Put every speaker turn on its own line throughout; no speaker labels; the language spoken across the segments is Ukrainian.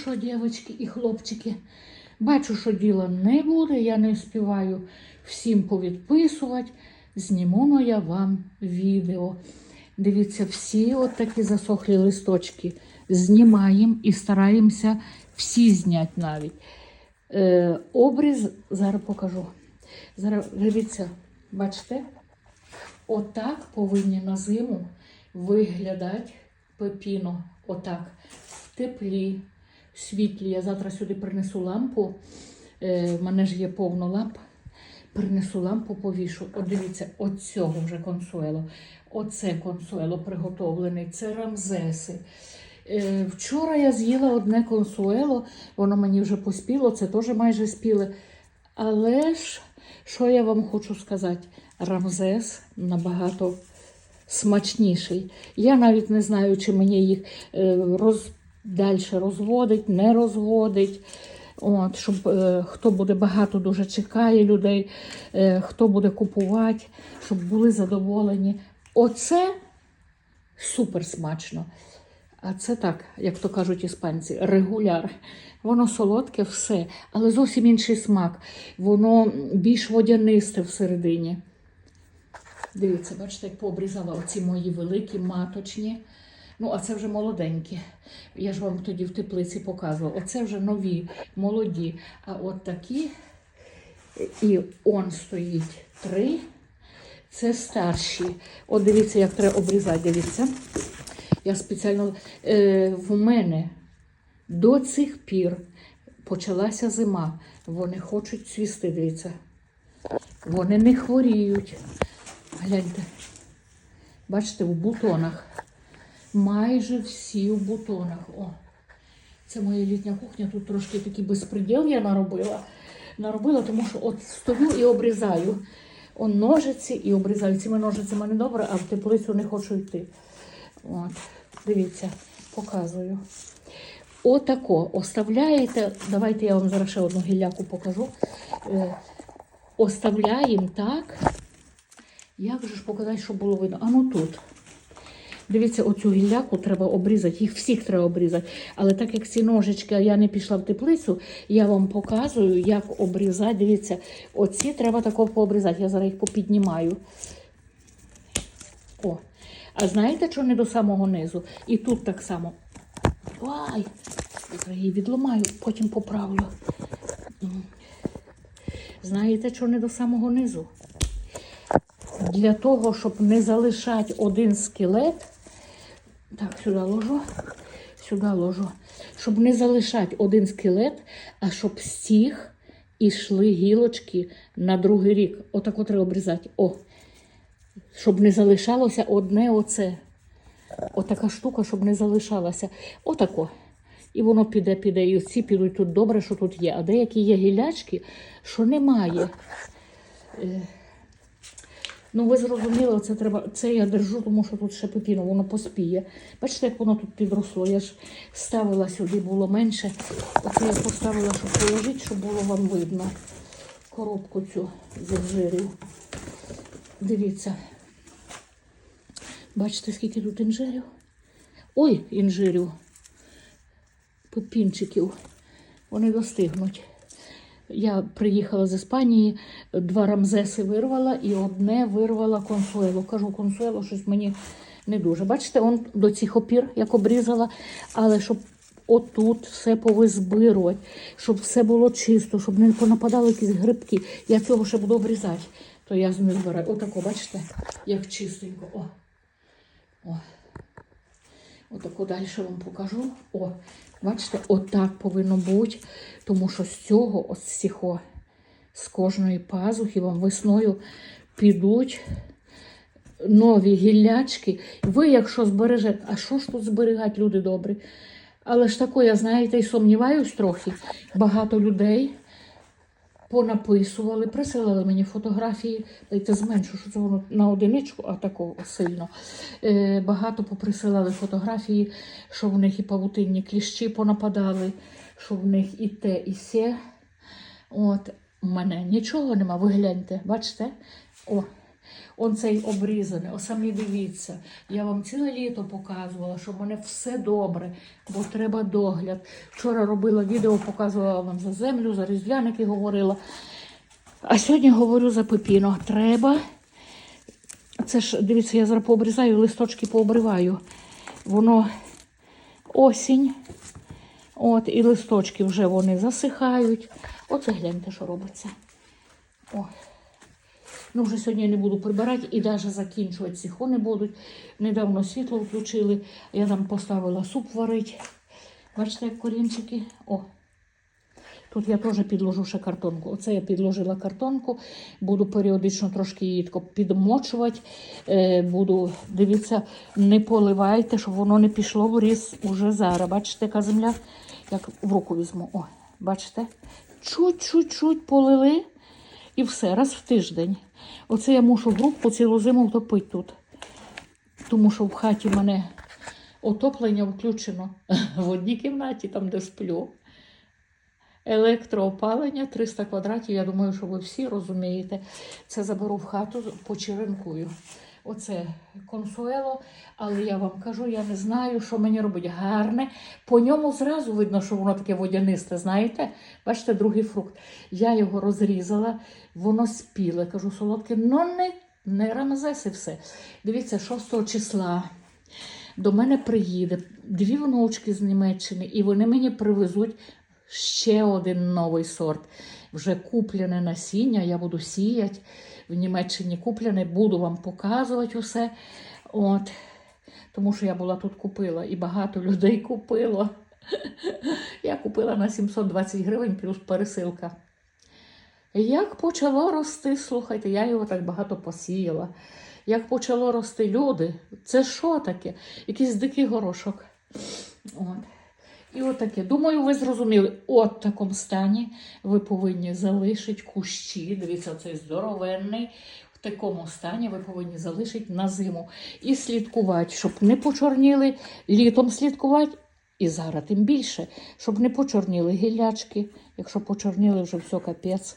що, дівчатки і хлопчики, бачу, що діла не буде, я не співаю всім повідписувати. Зніму ну я вам відео. Дивіться, всі от такі засохлі листочки знімаємо і стараємося всі зняти навіть. Е, обріз зараз покажу. Зараз дивіться, бачите? Отак повинні на зиму виглядати пепіно. Отак. В теплі, світлі. Я завтра сюди принесу лампу. Е, в мене ж є повно ламп. Принесу лампу, повішу. От дивіться, от цього вже консуело. Оце консуело приготовлений, це рамзеси. Е, вчора я з'їла одне консуело, воно мені вже поспіло, це теж майже спіле. Але ж, що я вам хочу сказати, рамзес набагато смачніший. Я навіть не знаю, чи мені їх е, роз, далі розводить, не розводить. От, щоб е, хто буде багато дуже чекає людей, е, хто буде купувати, щоб були задоволені. Оце супер смачно. А це так, як то кажуть іспанці, регуляр. Воно солодке все, але зовсім інший смак. Воно більш водянисте всередині. Дивіться, бачите, як пообрізала оці мої великі маточні. Ну, а це вже молоденькі. Я ж вам тоді в теплиці показувала. Оце вже нові, молоді. А от такі, і он стоїть три. Це старші. От дивіться, як треба обрізати. Дивіться. Я спеціально е, в мене до цих пір почалася зима. Вони хочуть цвісти, дивіться. Вони не хворіють. Гляньте. Бачите, в бутонах. Майже всі в бутонах. О, це моя літня кухня. Тут трошки такий безпреділ я наробила. Наробила, тому що от стою і обрізаю. Он ножиці і обрізаю. Цими ножицями не добре, а в теплицю не хочу йти. От, дивіться, показую. Отако оставляєте. Давайте я вам зараз ще одну гілляку покажу. Е, оставляємо так. Як же ж показати, щоб було видно? А ну тут. Дивіться, оцю гілляку треба обрізати, їх всіх треба обрізати. Але так як ці ножички, я не пішла в теплицю, я вам показую, як обрізати. Дивіться, оці треба тако пообрізати. Я зараз їх попіднімаю. О. А знаєте, що не до самого низу? І тут так само. Ой, я її відламаю, потім поправлю. Знаєте, що не до самого низу? Для того, щоб не залишати один скелет, так, сюди ложу, сюди ложу, щоб не залишати один скелет, а щоб цих ішли гілочки на другий рік. Отако треба обрізати. О, щоб не залишалося одне оце. Отака штука, щоб не залишалася. Отако. І воно піде, піде. І ці підуть тут добре, що тут є. А деякі є гілячки, що немає. Ну, ви зрозуміли, це треба. Це я держу, тому що тут ще пепіно, воно поспіє. Бачите, як воно тут підросло. Я ж ставила сюди, було менше. Оце я поставила, щоб положити, щоб було вам видно. Коробку цю з інжирів. Дивіться. Бачите, скільки тут інжирів? Ой, інжирів. Пепінчиків. Вони достигнуть. Я приїхала з Іспанії, два рамзеси вирвала і одне вирвала консуело. Кажу, консуело щось мені не дуже. Бачите, он до цих опір, як обрізала, але щоб отут все повизбирувати, щоб все було чисто, щоб не понападали якісь грибки. Я цього ще буду обрізати, то я не збираю. Отако, бачите, як чистенько. О. О. Отако далі вам покажу. О, бачите, отак повинно бути. Тому що з цього, ось цього, з кожної пазухи вам весною підуть нові гіллячки. Ви, якщо збережете, а що ж тут зберігати, люди добрі? Але ж тако, я знаєте, і сумніваюсь трохи. Багато людей понаписували, присилали мені фотографії, дайте зменшу, що це воно на одиничку, а такого сильно. Е, багато поприсилали фотографії, що в них і павутинні кліщі понападали, що в них і те, і се. От, у мене нічого нема, ви гляньте, бачите? О, Он цей обрізаний, о самі дивіться. Я вам ціле літо показувала, що в мене все добре, бо треба догляд. Вчора робила відео, показувала вам за землю, за різдвяники говорила. А сьогодні говорю за пепіно. Треба. Це ж, дивіться, я зараз пообрізаю, листочки пообриваю. Воно осінь. От, і листочки вже вони засихають. Оце гляньте, що робиться. О. Ну, вже сьогодні я не буду прибирати і навіть закінчувати сіхони будуть. Недавно світло включили. Я там поставила суп варити. Бачите, як корінчики. О. Тут я теж підложу ще картонку. Оце я підложила картонку, буду періодично трошки її підмочувати. Е, буду, дивіться, не поливайте, щоб воно не пішло в різ уже зараз. Бачите, яка земля? Як в руку візьму. О, бачите? Чуть-чуть-чуть полили і все, раз в тиждень. Оце я мушу грубку цілу зиму втопити тут. Тому що в хаті в мене отоплення включено в одній кімнаті, там, де сплю. Електроопалення 300 квадратів. Я думаю, що ви всі розумієте. Це заберу в хату, почеренкую. Оце консуело, але я вам кажу, я не знаю, що мені робить гарне. По ньому зразу видно, що воно таке водянисте, знаєте? Бачите, другий фрукт. Я його розрізала, воно спіле. Кажу, солодке, ну не, не рамазес і все. Дивіться, 6 числа до мене приїде дві внучки з Німеччини, і вони мені привезуть ще один новий сорт. Вже куплене насіння, я буду сіяти. В Німеччині куплене, буду вам показувати усе. От. Тому що я була тут купила і багато людей купило. Я купила на 720 гривень плюс пересилка. Як почало рости, слухайте, я його так багато посіяла. Як почало рости люди, це що таке? Якийсь дикий горошок. От. І отаке. Думаю, ви зрозуміли, от в такому стані ви повинні залишити кущі. Дивіться, цей здоровенний. В такому стані ви повинні залишити на зиму. І слідкувати, щоб не почорніли, літом слідкувати. І зараз тим більше, щоб не почорніли гілячки. Якщо почорніли, вже все капець.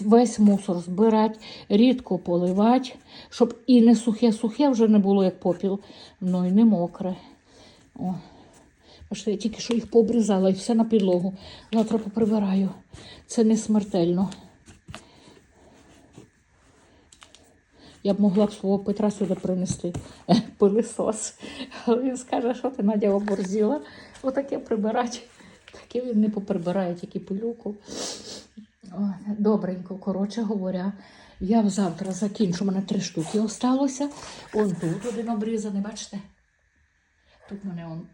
Весь мусор збирати, рідко поливати, щоб і не сухе-сухе вже не було, як попіл, ну і не мокре. О. Бачите, я тільки що їх пообрізала і все на підлогу. Завтра поприбираю. Це не смертельно. Я б могла б свого Петра сюди принести пилисос. Але він скаже, що ти Надя оборзіла. Отаке прибирати. Таке він не поприбирає, тільки пилюку. Добренько, коротше говоря, я завтра закінчу. У мене три штуки осталося. Он тут один обрізаний, бачите? Тут мене он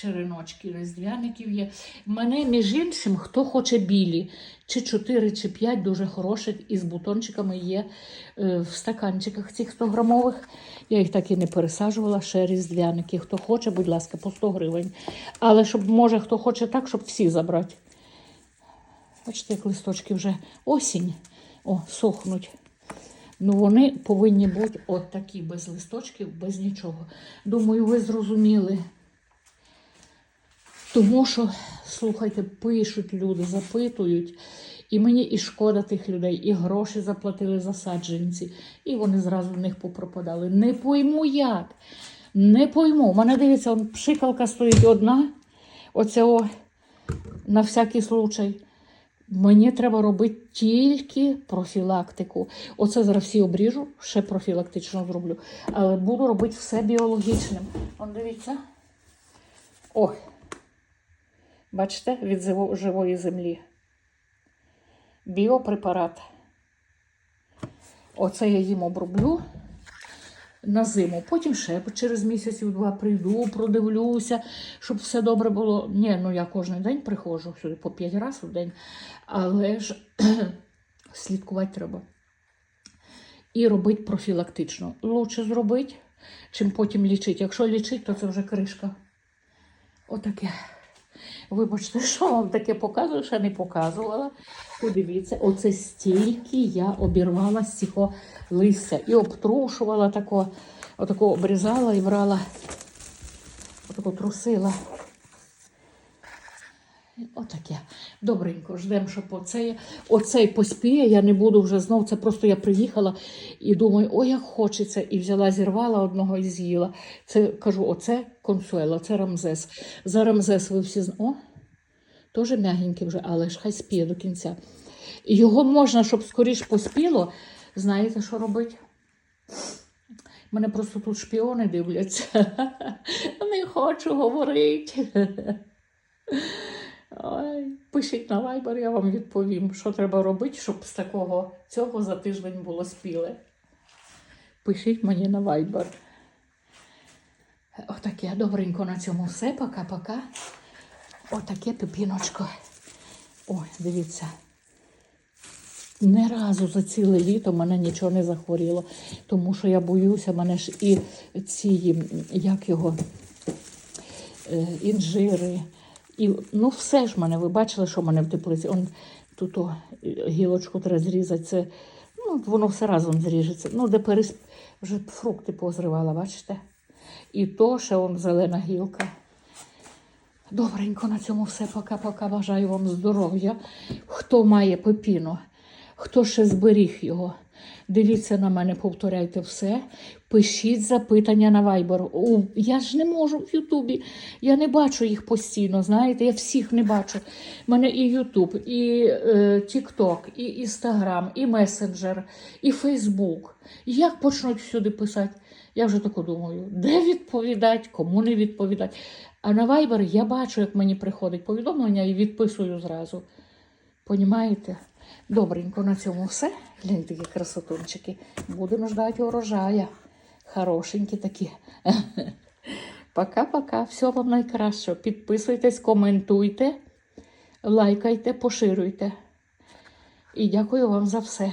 череночки різдвяників є. В мене, між іншим, хто хоче білі, чи 4, чи 5 дуже хороших із бутончиками є е, в стаканчиках цих 100 грамових. Я їх так і не пересаджувала, ще різдвяники. Хто хоче, будь ласка, по 100 гривень. Але щоб, може, хто хоче так, щоб всі забрати. Бачите, як листочки вже осінь. О, сохнуть. Ну, вони повинні бути от такі, без листочків, без нічого. Думаю, ви зрозуміли. Тому що, слухайте, пишуть люди, запитують. І мені і шкода тих людей, і гроші заплатили за саджанці, і вони зразу в них попропадали. Не пойму як. Не пойму. У мене дивіться, он пшикалка стоїть одна. Оце на всякий случай. Мені треба робити тільки профілактику. Оце зараз всі обріжу, ще профілактично зроблю. Але буду робити все біологічним. Он дивіться. Ой. Бачите, від живої землі. Біопрепарат. Оце я їм оброблю на зиму. Потім ще через місяців два прийду, продивлюся, щоб все добре було. Ні, ну я кожен день приходжу сюди по 5 разів в день, але ж слідкувати треба. І робити профілактично. Лучше зробити, чим потім лічити. Якщо лічити, то це вже кришка. Отаке. Вибачте, що вам таке показую, ще не показувала. Подивіться, оце стільки я обірвала з цього листя і обтрушувала тако, отако обрізала і брала, отако трусила. Отаке. Добренько, ждемо, щоб оцей, оцей поспіє. Я не буду вже знов. Це просто я приїхала і думаю, ой, як хочеться. І взяла, зірвала одного і з'їла. Це кажу, оце консуело, це Рамзес. За Рамзес ви всі знаєте. О, теж м'ягенький вже, але ж хай спіє до кінця. Його можна, щоб скоріш поспіло. Знаєте, що робити? Мене просто тут шпіони дивляться. Не хочу говорити. Ой, пишіть на Viber, я вам відповім, що треба робити, щоб з такого цього за тиждень було спіле. Пишіть мені на Viber. Отаке добренько на цьому все. Пока-пока. Отаке пепіночко. Ой, дивіться. Ні разу за ціле літо мене нічого не захворіло, тому що я боюся, мене ж і ці, як його, е, інжири. І, ну, все ж мене, ви бачили, що в мене в теплиці. Он, тут о, гілочку треба зрізати. Це, ну, воно все разом зріжеться. Ну, де перес... вже фрукти позривала, бачите? І то ще он зелена гілка. Добренько на цьому все. Пока-пока. Бажаю вам здоров'я. Хто має пепіно, хто ще зберіг його. Дивіться на мене, повторяйте все. Пишіть запитання на Viber. У, я ж не можу в Ютубі. Я не бачу їх постійно. Знаєте, я всіх не бачу. У мене і Ютуб, і е, Тікток, і Інстаграм, і месенджер, і Фейсбук. Як почнуть сюди писати? Я вже таку думаю, де відповідати, кому не відповідати. А на Viber я бачу, як мені приходить повідомлення і відписую зразу. Понімаєте? Добренько на цьому все. Гляньте, які красотунчики. Будемо ждати урожая. Хорошенькі такі. Пока-пока. Всього вам найкращого. Підписуйтесь, коментуйте, лайкайте, поширюйте. І дякую вам за все.